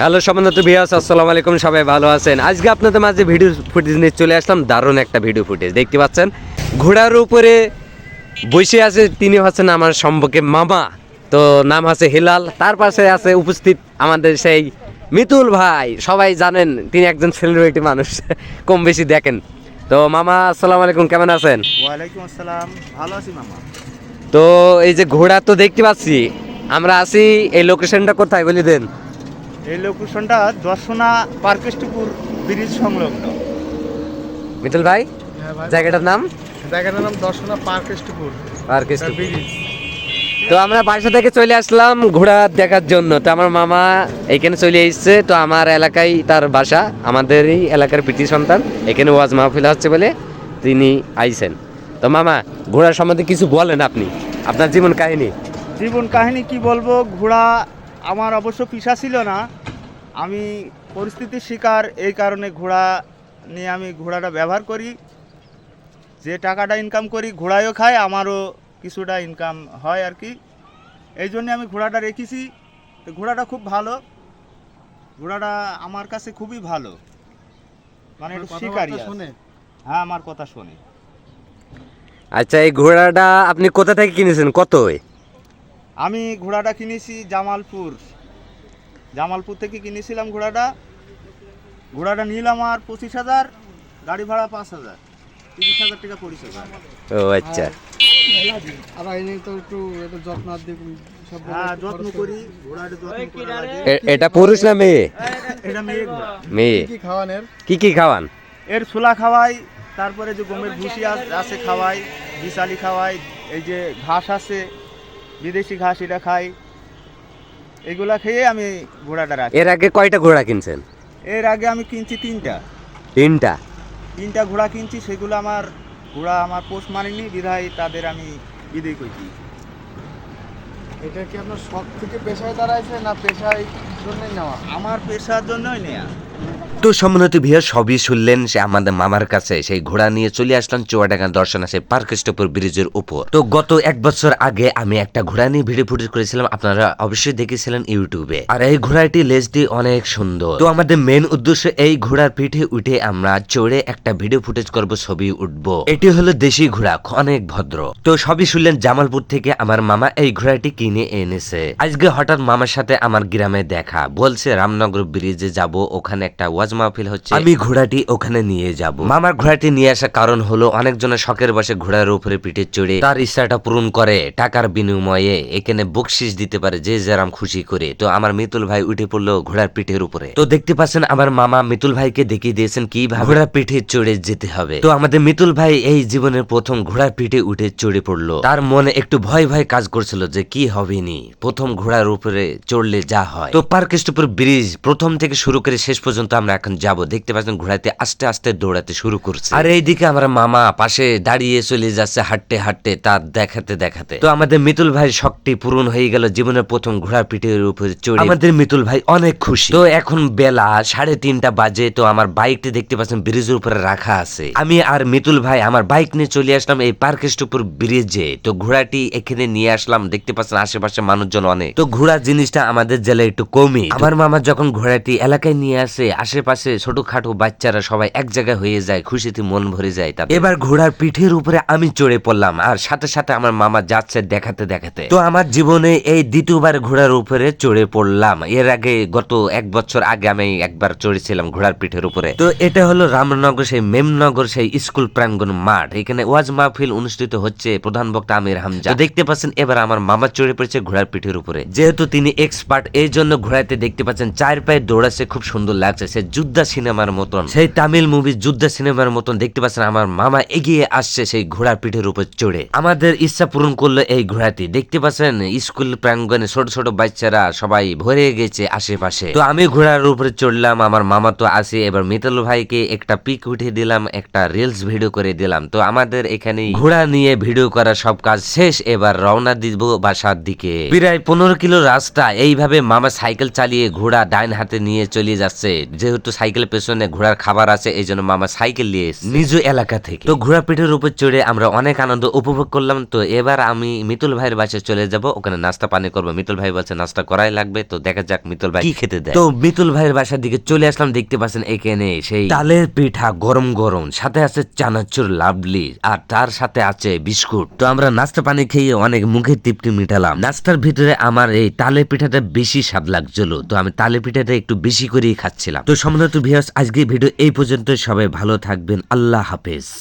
Hello সম্বন্ধ ভিয়াস আসসালামু আলাইকুম সবাই ভালো আছেন? আজকে আপনাদের মাঝে ভিডিও ফুটেজ নিয়ে চলে আসলাম দারুণ একটা ভিডিও ফুটেজ দেখতে পাচ্ছেন? ঘোড়ার উপরে বসে আছে তিনি হচ্ছেন আমার সম্পর্কে মামা তো নাম আছে হিলাল তার পাশে আছে উপস্থিত আমাদের সেই মিতুল ভাই সবাই জানেন তিনি একজন সেলিব্রিটি মানুষ কম বেশি দেখেন। তো মামা আসসালামু আলাইকুম কেমন আছেন? ওয়ালাইকুম আসসালাম ভালো আছি মামা। তো এই যে ঘোড়া তো দেখতে পাচ্ছি আমরা আছি এই লোকেশনটা কোথায় বলি দেন? এই লোকেশনটা দর্শনা পার্কেস্টপুর ব্রিজ সংলগ্ন। মিতুল ভাই জায়গাটার নাম? জায়গাটার নাম দর্শনা পার্ক স্টপুর ব্রিজ তো আমরা বাসা থেকে চলে আসলাম ঘোড়া দেখার জন্য। তো আমার মামা এখানে চলে এসেছে। তো আমার এলাকায় তার বাসা আমাদেরই এলাকার প্রীতি সন্তান। এখানে ওয়াজ মাহফিল হচ্ছে বলে তিনি আইছেন। তো মামা ঘোড়া সম্বন্ধে কিছু বলেন আপনি। আপনার জীবন কাহিনী। জীবন কাহিনী কি বলব? ঘোড়া আমার অবশ্য পিসা ছিল না। আমি পরিস্থিতির শিকার এই কারণে ঘোড়া নিয়ে আমি ঘোড়াটা ব্যবহার করি। যে টাকাটা ইনকাম করি ঘোড়ায়ও খায় আমারও কিছুটা ইনকাম হয় আর কি। এই জন্যে আমি ঘোড়াটা রেখেছি। তো ঘোড়াটা খুব ভালো। ঘোড়াটা আমার কাছে খুবই ভালো। মানে একটু শিকারি। শুনে? হ্যাঁ আমার কথা শোনে। আচ্ছা এই ঘোড়াটা আপনি কোথা থেকে কিনেছেন? কত আমি ঘোড়াটা কিনেছি জামালপুর। জামালপুর থেকে কিনেছিলাম ঘোড়াটা। ঘোড়াটা নিলাম আর পঁচিশ হাজার গাড়ি ভাড়া পাঁচ হাজার। তিরিশ হাজার টাকা পড়েছে। ও আচ্ছা। আর এনে তো একটু একটু যত্ন দিক সব হ্যাঁ যত্ন করি ঘোড়াটা যত্ন করা। লাগে। এ- এটা পুরুষ না মেয়ে? এটা মেয়ে কি খাওয়ানের কি কি খাওয়ান? এর ছোলা খাওয়াই তারপরে যে গমের ভুসি আছে খাওয়াই বিশালি খাওয়াই এই যে ঘাস আছে বিদেশি ঘাস এটা খাই। এগুলা খেয়ে আমি ঘোড়াটা রাখি। এর আগে কয়টা ঘোড়া কিনছেন? এর আগে আমি কিনছি তিনটা। তিনটা? তিনটা ঘোড়া কিনছি সেগুলো আমার ঘোড়া আমার পোষ মানেনি বিধায় তাদের আমি বিদায় করছি এটা কি আপনার শখ থেকে পেশায় দাঁড়াইছে না পেশায় জন্যই নেওয়া? আমার পেশার জন্যই নেয়া। তো সম্মানিত ভিয়া সবই শুনলেন সে আমাদের মামার কাছে। সেই ঘোড়া নিয়ে চলে আসলাম চুয়াডাঙ্গা দর্শন আসে পার্কস্টপুর ব্রিজের উপর। তো গত এক বছর আগে আমি একটা ঘোড়া নিয়ে ভিডিও ফুটেজ করেছিলাম, আপনারা অবশ্যই দেখেছিলেন ইউটিউবে। আর এই ঘোড়াটি লেজটি অনেক সুন্দর। তো আমাদের মেন উদ্দেশ্য এই ঘোড়ার পিঠে উঠে আমরা চড়ে একটা ভিডিও ফুটেজ করব, ছবি উঠবো। এটি হলো দেশি ঘোড়া, অনেক ভদ্র। তো সবই শুনলেন জামালপুর থেকে আমার মামা এই ঘোড়াটি কিনে এনেছে। আজকে হঠাৎ মামার সাথে আমার গ্রামে দেখা, বলছে রামনগর ব্রিজে যাব, ওখানে একটা ওয়াজ মাহফিল হচ্ছে। আমি ঘোড়াটি ওখানে নিয়ে যাব। মামার ঘোড়াটি নিয়ে আসার কারণ হলো অনেকজনের শখের বসে ঘোড়ার উপরে পিঠে চড়ে তার ইচ্ছাটা পূরণ করে, টাকার বিনিময়ে এখানে বকশিস দিতে পারে যে যেরাম খুশি করে। তো আমার মিতুল ভাই উঠে পড়ল ঘোড়ার পিঠের উপরে। তো দেখতে পাচ্ছেন আমার মামা মিতুল ভাইকে দেখিয়ে দিয়েছেন কীভাবে ঘোড়ার পিঠে চড়ে যেতে হবে। তো আমাদের মিতুল ভাই এই জীবনের প্রথম ঘোড়ার পিঠে উঠে চড়ে পড়ল। তার মনে একটু ভয় ভয় কাজ করছিল যে কি হবে নি? প্রথম ঘোড়ার উপরে চড়লে যা হয়। তো পার্কেস্টপুর ব্রিজ প্রথম থেকে শুরু করে শেষ পর্যন্ত আমরা এখন যাব। দেখতে পাচ্ছেন ঘোড়াতে আস্তে আস্তে দৌড়াতে শুরু করছে। আর এইদিকে আমার মামা পাশে দাঁড়িয়ে চলে যাচ্ছে হাঁটতে হাঁটতে তার দেখাতে দেখাতে। তো আমাদের মিতুল ভাই শখটি পূরণ হয়ে গেল জীবনের প্রথম ঘোড়ার পিঠের উপরে চড়ে। আমাদের মিতুল ভাই অনেক খুশি। তো এখন বেলা সাড়ে তিনটা বাজে তো আমার বাইকটি দেখতে পাচ্ছেন ব্রিজের উপরে রাখা আছে। আমি আর মিতুল ভাই আমার বাইক নিয়ে চলে আসলাম এই পার্কেস্টপুর ব্রিজে। তো ঘোড়াটি এখানে নিয়ে আসলাম দেখতে পাচ্ছেন আশেপাশে মানুষজন অনেক। তো ঘোড়া জিনিসটা আমাদের জেলায় একটু কমে আমার মামা যখন ঘোড়াটি এলাকায় নিয়ে আসে আশেপাশে ছোটখাটো বাচ্চারা সবাই এক জায়গায় হয়ে যায়, খুশিতে মন ভরে যায় তাতে। এবার ঘোড়ার পিঠের উপরে আমি চড়ে পড়লাম আর সাথে সাথে আমার মামা যাচ্ছে দেখাতে দেখাতে। তো আমার জীবনে এই দ্বিতীয়বার ঘোড়ার উপরে চড়ে পড়লাম। এর আগে গত এক বছর আগে আমি একবার চড়েছিলাম ঘোড়ার পিঠের উপরে। তো এটা হলো রামনগর সেই মেমনগর সেই স্কুল প্রাঙ্গণ মাঠ। এখানে ওয়াজ মাহফিল অনুষ্ঠিত হচ্ছে প্রধান বক্তা আমির হামজা। তো দেখতে পাচ্ছেন, এবার আমার মামা চড়ে পড়েছে ঘোড়ার পিঠের উপরে। যেহেতু তিনি এক্সপার্ট এই জন্য ঘোড়াতে দেখতে পাচ্ছেন, চার পায়ে দৌড়াচ্ছে, খুব সুন্দর লাগছে সে যুদ্ধা সিনেমার মতন। সেই তামিল মুভি যুদ্ধা সিনেমার মতন দেখতে পাচ্ছেন, আমার মামা এগিয়ে আসছে সেই ঘোড়ার পিঠের উপর চড়ে। আমাদের ইচ্ছা পূরণ করল এই ঘোড়াটি। দেখতে পাচ্ছেন, স্কুল প্রাঙ্গনে ছোট ছোট বাচ্চারা সবাই ভরে গেছে আশেপাশে। তো আমি ঘোড়ার উপরে চড়লাম, আমার মামা তো আসে এবার মিতাল ভাইকে একটা পিক উঠে দিলাম, একটা রিলস ভিডিও করে দিলাম। তো আমাদের এখানে ঘোড়া নিয়ে ভিডিও করা সব কাজ শেষ, এবার রওনা দিব বাসার দিকে। প্রায় পনেরো কিলো রাস্তা, এইভাবে মামা সাইকেল চালিয়ে ঘোড়া ডাইন হাতে নিয়ে চলে যাচ্ছে। যেহেতু সাইকেলের পেছনে ঘোড়ার খাবার আছে এই জন্য মামা সাইকেল নিয়ে এসেছে। নিজ এলাকা থেকে। তো ঘোড়া পিঠের উপর চড়ে আমরা অনেক আনন্দ উপভোগ করলাম। তো এবার আমি মিতুল ভাইয়ের বাসায় চলে যাব। ওখানে নাস্তা পানি করব। মিতুল ভাই বলছে নাস্তা করাই লাগবে। তো দেখা যাক মিতুল ভাই কি খেতে দেয়। তো মিতুল ভাইয়ের বাসার দিকে চলে আসলাম। দেখতে পাচ্ছেন এখানে সেই তালের পিঠা গরম গরম সাথে আছে চানাচুর লাভলি আর তার সাথে আছে বিস্কুট। তো আমরা নাস্তা পানি খেয়ে অনেক মুখে তৃপ্তি মিটালাম। নাস্তার ভিতরে আমার এই তালে পিঠাটা বেশি স্বাদ লাগছিল। তো আমি তালে পিঠাটা একটু বেশি করেই খাচ্ছিলাম। তো সম্মানিত ভিউয়ার্স আজকে ভিডিও এই পর্যন্ত সবাই ভালো থাকবেন। আল্লাহ হাফেজ।